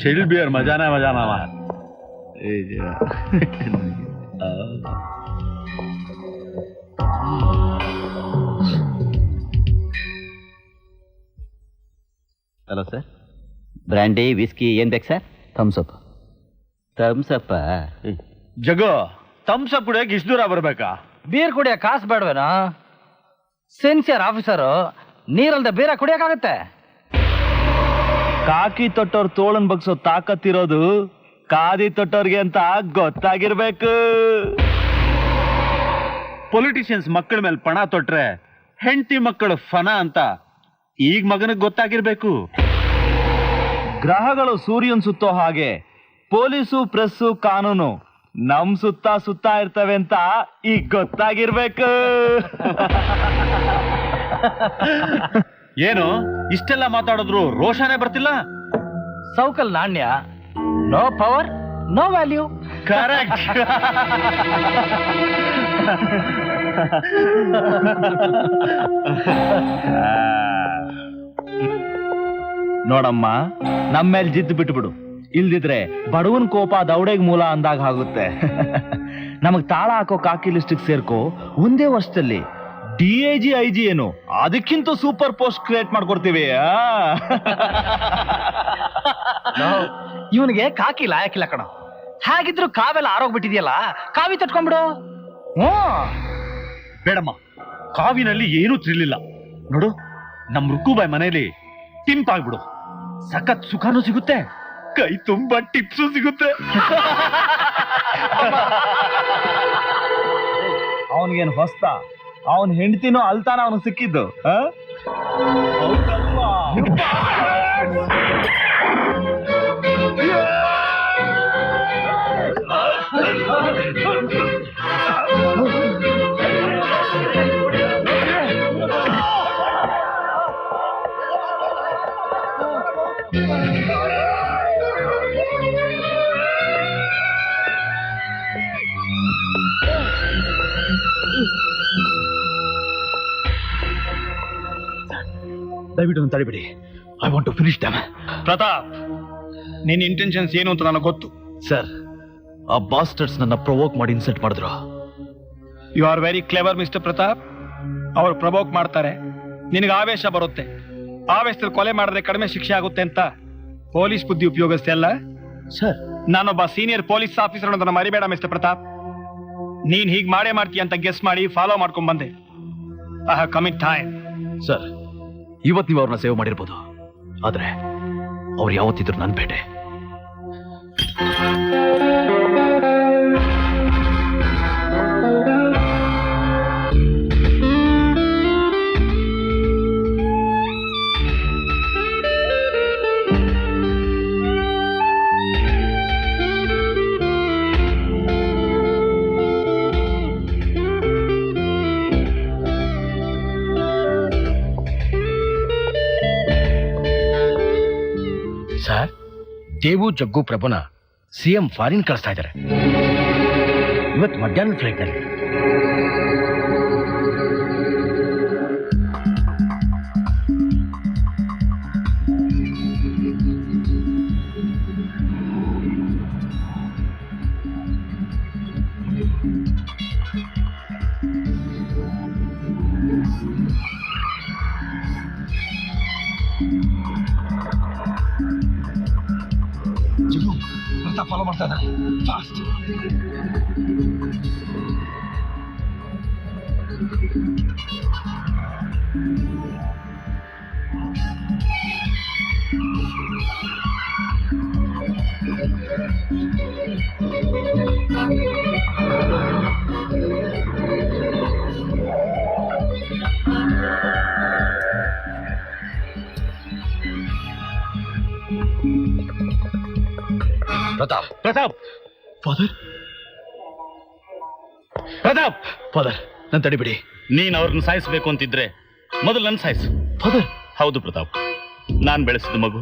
Chilled beer मजा ना मजा ना मार ಹಲೋ ಸರ್ ಬ್ರ್ಯಾಂಡಿ ವಿಸ್ಕಿ ಏನ್ ಬೇಕು sir thums up thums up ಜಗು ತಮ್ಸ ಕುಡಿಯೋಕೆ ಇಷ್ಟು ದೂರ ಬರ್ಬೇಕಾ? ಬೀರ್ ಕುಡಿಯೋ ಕಾಸು ಬೇಡವೇನಾ? ಸಿನ್ಸಿಯರ್ ಆಫೀಸರು ನೀರಲ್ದ ಬೀರ ಕುಡಿಯೋಕ್ಕಾಗತ್ತೆ ಕಾಕಿ ತೊಟ್ಟವ್ರ ತೋಳನ್ ಬಗ್ಸೋ ತಾಕತ್ತಿರೋದು ಕಾದಿ ತೊಟ್ಟವ್ರಿಗೆ ಅಂತ ಗೊತ್ತಾಗಿರ್ಬೇಕು. ಪೊಲಿಟಿಷಿಯನ್ಸ್ ಮಕ್ಕಳ ಮೇಲೆ ಪಣ ತೊಟ್ರೆ ಹೆಂಡತಿ ಮಕ್ಕಳು ಫನ ಅಂತ ಈಗ ಮಗನಿಗೆ ಗೊತ್ತಾಗಿರ್ಬೇಕು. ಗ್ರಹಗಳು ಸೂರ್ಯನ್ ಸುತ್ತೋ ಹಾಗೆ ಪೊಲೀಸು ಪ್ರೆಸ್ಸು ಕಾನೂನು ನಮ್ ಸುತ್ತ ಸುತ್ತ ಇರ್ತವೆ ಅಂತ ಈಗ ಗೊತ್ತಾಗಿರ್ಬೇಕು. ಏನು? ಇಷ್ಟೆಲ್ಲ ಮಾತಾಡಿದ್ರು ರೋಷನೇ ಬರ್ತಿಲ್ಲ? ಸೌಕಲ್ ನಾಣ್ಯ. No power no value correct ನೋಡಮ್ಮ ನಮ್ಮ ಮೇಲೆ ಜಿದ್ದು ಬಿಟ್ಬಿಡು. ಇಲ್ದಿದ್ರೆ ಬಡವನ್ ಕೋಪ ದೌಡೆಗ್ ಮೂಲ ಅಂದಾಗ ಆಗುತ್ತೆ. ನಮಗ್ ತಾಳ ಹಾಕೋ ಕಾಕಿ ಲಿಸ್ಟಿಗೆ ಸೇರ್ಕೋ, ಒಂದೇ ವರ್ಷದಲ್ಲಿ D I G I G ಏನು? ಅದಕ್ಕಿಂತ ಸೂಪರ್ ಪೋಸ್ಟ್ ಕ್ರಿಯೇಟ್ ಮಾಡ್ಕೊಡ್ತೀವಿ? ಇವನಿಗೆ ಕಾಕಿ ಲಾಯಕಿಲ್ಲ ಕಣ. ಹಾಗಿದ್ರು ಕಾವೆಲ್ಲ ಆರೋಗ್ಬಿಟ್ಟಿದ್ಯಲ್ಲ ಕಾವಿ ತಟ್ಕೊಂಡ್ಬಿಡು. ಹ್ಞೂ. ಬೇಡಮ್ಮ, ಕಾವಿನಲ್ಲಿ ಏನೂ ತಿರ್ಲಿಲ್ಲ ನೋಡು, ನಮ್ ರುಕ್ಕುಬಾಯ್ ಮನೇಲಿ ಟಿಂಪ್ ಆಗ್ಬಿಡು ಸಖತ್ ಸುಖನೂ ಸಿಗುತ್ತೆ. ಕೈ ತುಂಬಾ ಟಿಪ್ಸು ಸಿಗುತ್ತೆ. ಅವನಿಗೇನು ಹೊಸ್ತ? ಅವನ್ ಹೆಂಡ್ತಿನೋ ಅಲ್ತಾನ ಅವನಿಗೆ ಸಿಕ್ಕಿದ್ದು ದಯವಿಟ್ಟು ಒಂದು ತಡಿಬಿಡಿ. I want to finish them Pratap ನಿನ್ನ ಇಂಟೆನ್ಷನ್ಸ್ ಏನು ಅಂತ ನನಗೆ ಗೊತ್ತು. ಸರ್ ಆ ಬಾಸ್ಟರ್ಸ್ ನನ್ನ ಪ್ರೊವೋಕ್ ಮಾಡಿ ಇನ್ಸಲ್ಟ್ ಮಾಡಿದ್ರು. You are very clever mister Pratap ಅವರು ಪ್ರವೋಕ್ ಮಾಡ್ತಾರೆ. ನಿನಗೆ ಆವೇಶ ಬರುತ್ತೆ. ಆವೇಶದಲ್ಲಿ ಕೊಲೆ ಮಾಡಿದ್ರೆ ಕಡಿಮೆ ಶಿಕ್ಷೆ ಆಗುತ್ತೆ ಅಂತ ಪೊಲೀಸ್ ಬುದ್ಧಿ ಉಪಯೋಗಿಸ್ತೆ ಅಲ್ಲ? ಸರ್ ನಾನೊಬ್ಬ ಸೀನಿಯರ್ ಪೊಲೀಸ್ ಆಫೀಸರ್ ಅನ್ನೋದನ್ನ ಮರಿಬೇಡ ಮಿಸ್ಟರ್ ಪ್ರತಾಪ್ ನೀನ್ ಹೀಗೆ ಮಾಡೇ ಮಾಡ್ತೀಯ ಅಂತ ಗೆಸ್ ಮಾಡಿ ಫಾಲೋ ಮಾಡ್ಕೊಂಡ್ ಬಂದೆ. I have commit time sir ಇವತ್ತು ನೀವು ಅವ್ರನ್ನ ಸೇವ್ ಮಾಡಿರ್ಬೋದು. ಆದ್ರೆ ಅವ್ರು ಯಾವತ್ತಿದ್ರು ನನ್ನ ಬೇಟೆ ದೇವು ಜಗ್ಗು ಪ್ರಭುನ ಸಿಎಂ ಫಾರಿನ್ ಕಳಿಸ್ತಾ ಇದ್ದಾರೆ. ಇವತ್ತು ಮಧ್ಯಾಹ್ನ ಫ್ಲೈಟ್ನಲ್ಲಿ ಫಾಲೋ ಮಾಡ್ತಾ ಇದ್ದಾರೆ fast Pratap. Pratap! Father? Pratap! Father ನನ್ನ ತಡಿಬಿಡಿ ನೀನ್ ಅವ್ರನ್ನ ಸಾಯಿಸ್ಬೇಕು ಅಂತಿದ್ರೆ ಮೊದಲು ನನ್ನ ಸಾಯಿಸು. ಫಾದರ್! ಹೌದು ಪ್ರತಾಪ್. ನಾನ್ ಬೆಳೆಸಿದ ಮಗು.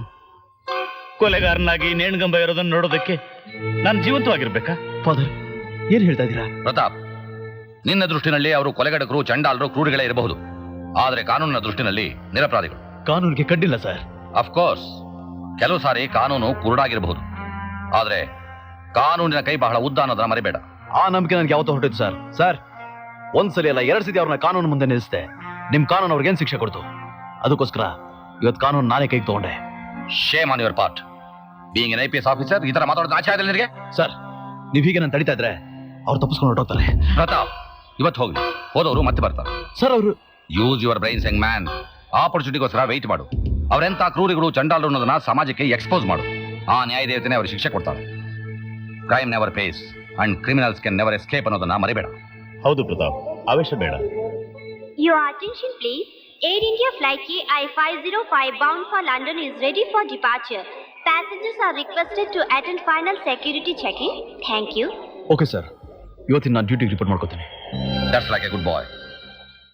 ಕೊಲೆಗಾರನಾಗಿ ನೇಣ್ಗಂಬ ಇರೋದನ್ನ ನೋಡೋದಕ್ಕೆ ನಾನು ಜೀವಂತವಾಗಿರ್ಬೇಕಾ? ಫಾದರ್ ಏನ್ ಹೇಳ್ತಾ ಇದ್ದೀರಾ? ಪ್ರತಾಪ್ ನಿನ್ನ ದೃಷ್ಟಿನಲ್ಲಿ ಅವರು ಕೊಲೆಗಡಕರು ಚಂಡಾಲರು ಕ್ರೂರಿಗಳೇ ಇರಬಹುದು. ಆದರೆ ಕಾನೂನಿನ ದೃಷ್ಟಿನಲ್ಲಿ ನಿರಪರಾಧಿಗಳು. ಕಾನೂನಿಗೆ ಕಡ್ಡಿಲ್ಲ ಸರ್. ಅಫ್ಕೋರ್ಸ್ ಕೆಲವು ಸಾರಿ ಕಾನೂನು ಕುರುಡಾಗಿರಬಹುದು. ಆದ್ರೆ ಕಾನೂನಿನ ಕೈ ಬಹಳ ಉದ್ದ ಅನ್ನೋದನ್ನ ಮರಿಬೇಡ. ಆ ನಂಬಿಕೆ ನನಗೆ ಯಾವತ್ತೂ ಹೊರಟಿತ್ತು ಸರ್. ಸರ್ ಒಂದ್ಸಲಿ ಅಲ್ಲ ಎರಡ್ ಸತಿ ಅವ್ರನ್ನ ಕಾನೂನು ಮುಂದೆ ನಿಲ್ಲಿಸಿದೆ. ನಿಮ್ ಕಾನೂನು ಅವ್ರಿಗೇನ್ ಶಿಕ್ಷೆ ಕೊಡ್ತು? ಅದಕ್ಕೋಸ್ಕರ ಇವತ್ತು ಕಾನೂನು ನಾನೇ ಕೈಗೆ ತಗೊಂಡೆ. Shame on your part being an I P S officer ಈ ತರ ಮಾತಾಡೋದು ಆಚೆ ಆಗಲ್ಲ ನಿನಗೆ? ಸರ್ ನೀವು ಹೀಗೆ ನಾನು ತಡಿತಾ ಇದ್ರೆ ಅವ್ರು ತಪ್ಪಿಸ್ಕೊಂಡು ಹೊರಟೋಗ್ತಾರೆ. ಪ್ರತಾಪ್ ಇವತ್ತು ಹೋಗಿ ಹೋದವರು ಮತ್ತೆ ಬರ್ತಾರೆ. ಸರ್ ಅವರು use your brains young man ಆಪರ್ಚುನಿಟಿಗೋಸ್ಕರ wait ಮಾಡು. ಅವರೆಂತ ಕ್ರೂರಿಗಳು ಚಂಡಾಲರು ಅನ್ನೋದನ್ನ ಸಮಾಜಕ್ಕೆ ಎಕ್ಸ್ಪೋಸ್ ಮಾಡು. ಆ ನ್ಯಾಯ ದೇವತೆನೇ ಶಿಕ್ಷೆ ಕೊಡ್ತಾರೆ crime never pays and criminals can never escape ಅನ್ನೋದನ್ನ ಮರಿಬೇಡ. ಹೌದು ಪ್ರತಾಪ್ ಅವಶ್ಯ ಬೇಡ. Your attention please Air India flight K I five zero five bound for London is ready for departure passengers are requested to attend final security checking thank you okay sir ಇವತ್ತಿನ ನಾನು duty report ಮಾಡ್ಕೋತೀನಿ. That's like a good boy